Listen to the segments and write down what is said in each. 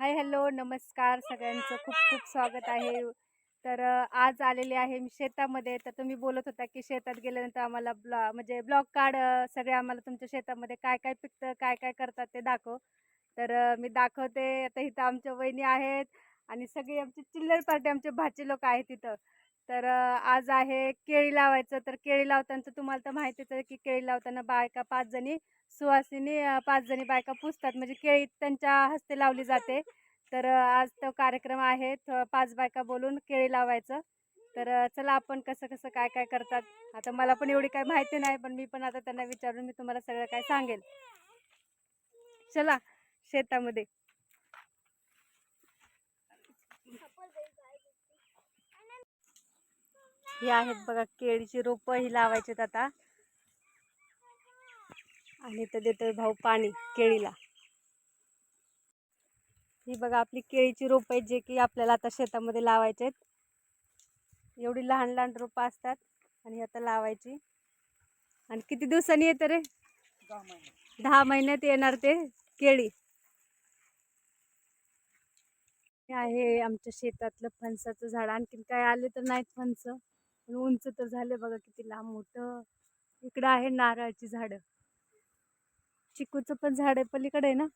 Hi hello नमस्कार सगळ्यांचं. खूप खूप स्वागत आहे. तर आज आलेले आहे मी शेतामध्ये. तर तुम्ही बोलत होता की शेतात गेल्यानंतर आम्हाला ब्लॉ म्हणजे ब्लॉग काढ सगळे आम्हाला तुमच्या शेतामध्ये काय काय पिकतं काय काय करतात ते दाखव. तर मी दाखवते. आता इथं आमच्या वहिनी आहेत आणि सगळी आमची चिल्लर पार्टी आमचे भाची लोक आहेत तिथं तर आज आहे केळी लावायचं. तर केळी लावताना तुम्हाला तर माहितीच आहे की केळी लावताना बायका पाच जणी सुवासिनी पाच जणी बायका पुजतात म्हणजे केळी त्यांच्या हस्ते लावली जाते. तर आज तो कार्यक्रम आहे. पाच बायका बोलून केळी लावायचं. तर चला आपण कसं कसं काय काय करतात? आता मला पण एवढी काय माहिती नाही पण मी पण आता त्यांना विचारून मी तुम्हाला सगळं काय सांगेल. चला शेतामध्ये. ही आहेत बघा केळीची रोपं ही लावायची आता. आणि इथं देतोय भाऊ पाणी केळीला. ही बघा आपली केळीची रोपं आहेत जे की आपल्याला आता शेतामध्ये लावायचे आहेत एवढी लहान लहान रोपं असतात आणि आता लावायची. आणि किती दिवसांनी येतं रे? दहा महिन्यात येणार ते केळी. हे आहे आमच्या शेतातलं फणसाचं झाड. आणखीन काय आले तर नाहीत फणस. उंच तर झाले बघा किती लांब मोठं. इकडं आहे नारळाची झाडं. चिकूचं पण झाड आहे पलीकडे आहे ना?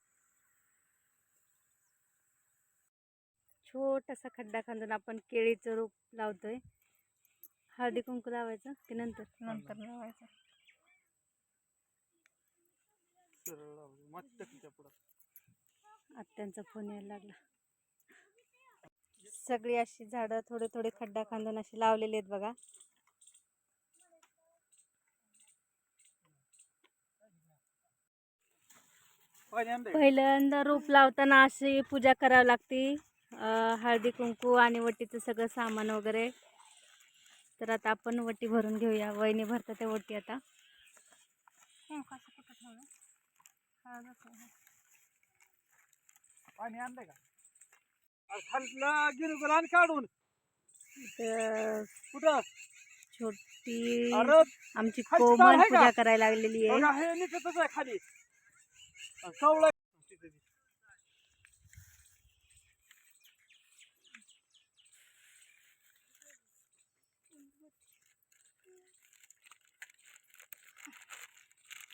छोटासा खड्डा खांदून आपण केळीचं रोप लावतोय. हळदी कुंकू लावायचं की नंतर? नंतर लावायचं. आत्यांचा फोन यायला लागला. सगळी अशी झाडं थोडे थोडे खड्डा खांदून अशी लावलेली आहेत बघा. पहिल्यांदा रोप लावताना अशी पूजा करावी लागते. हळदी कुंकू आणि वटीचं सगळं सामान वगैरे. तर आता आपण वटी भरून घेऊया. वहिनी भरतात त्या वटी आता. पाणी आणलंय का? खालीला काढून. तर कुठं? छोटी अरे आमची कोमल आहे का? पूजा करायला लागलेली आहे. हे निघतच आहे खाली. आणि.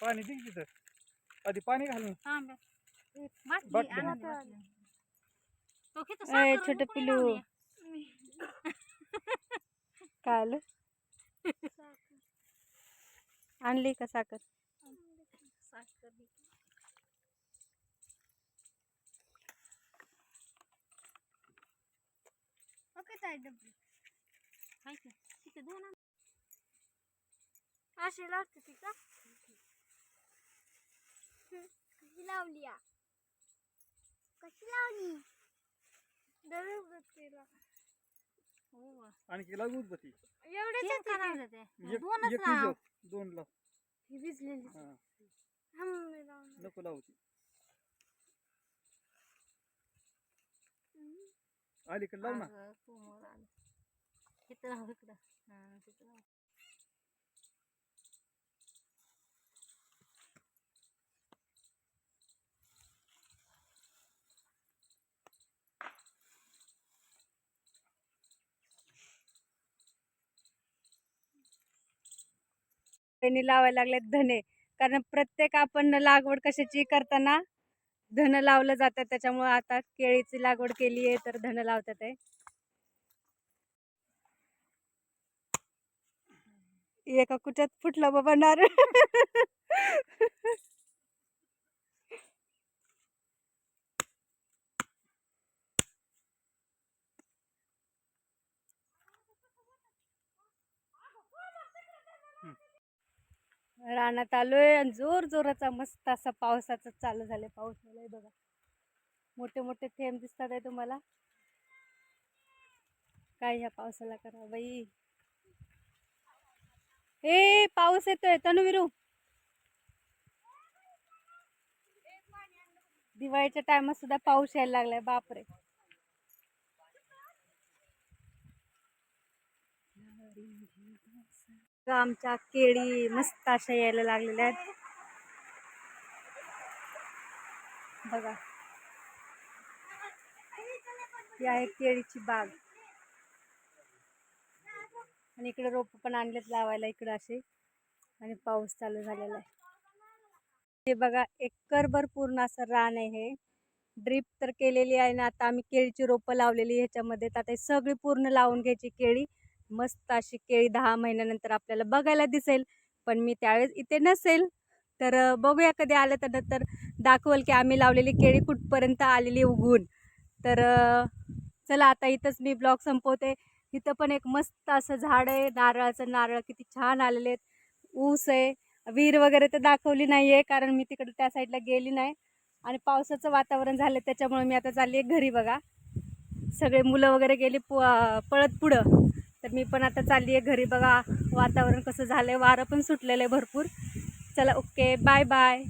पाणी दे की तिथं. आधी पाणी घालून. बाटली. ए छोट पिलू काय आलं? आणली का साखर? अशी लागते ती का? कशी लावली? कशी लावली? आणखी लागू उदबत्ती एक एक विजव, दोन लाव. भिजलेली. हा, लावणार. नको लावती अलीकडे लाव ना. त्यांनी लावायला लागलेत धने. कारण प्रत्येक आपण लागवड कशाची करताना धन लावलं जातात त्याच्यामुळे आता केळीची लागवड केली आहे तर धन लावतात आहे. एका कुच्यात फुटलं बाबा नारळ. रानात आलोय आणि जोर जोराचा मस्त असा पावसाचा चालू झालाय पाऊस झालाय बघा. मोठे मोठे थेंब दिसतात आहे तुम्हाला. काय ह्या पावसाला करा बाई? ए पाऊस येतोय. तनुविरू. दिवाळीच्या टायमात सुद्धा पाऊस यायला लागलाय. बापरे. आमच्या केळी मस्त अशा यायला लागलेल्या आहेत. बघा. ही आहे केळीची बाग. आणि इकडे रोप पण आणलेत लावायला इकडं असे. आणि पाऊस चालू झालेला आहे. हे बघा एकरभर पूर्ण असं रान आहे हे. ड्रीप तर केलेली आहे ना आता आम्ही केळीची रोपं लावलेली ह्याच्यामध्ये. तर आता सगळी पूर्ण लावून घ्यायची केळी. मस्त अशी केळी दहा महिन्यानंतर आपल्याला बघायला दिसेल. पण मी त्यावेळेस इथे नसेल. तर बघूया कधी आलं तर. नंतर दाखवल की आम्ही लावलेली केळी कुठपर्यंत आलेली उगवून. तर चला आता इथंच मी ब्लॉग संपवते. तिथं पण एक मस्त असं झाड आहे. नारळाचं नारळ किती छान आलेले आहेत. ऊस आहे. विहीर वगैरे तर दाखवली नाही आहे कारण मी तिकडे त्या साईडला गेली नाही. आणि पावसाचं वातावरण झालं त्याच्यामुळे मी आता चालली आहे घरी बघा. सगळे मुलं वगैरे गेली पळत पुढं. मी पण आता चालली आहे घरी. बघा वातावरण कसं झालं आहे वारं पण सुटलेलं आहे भरपूर. चला ओके. Bye bye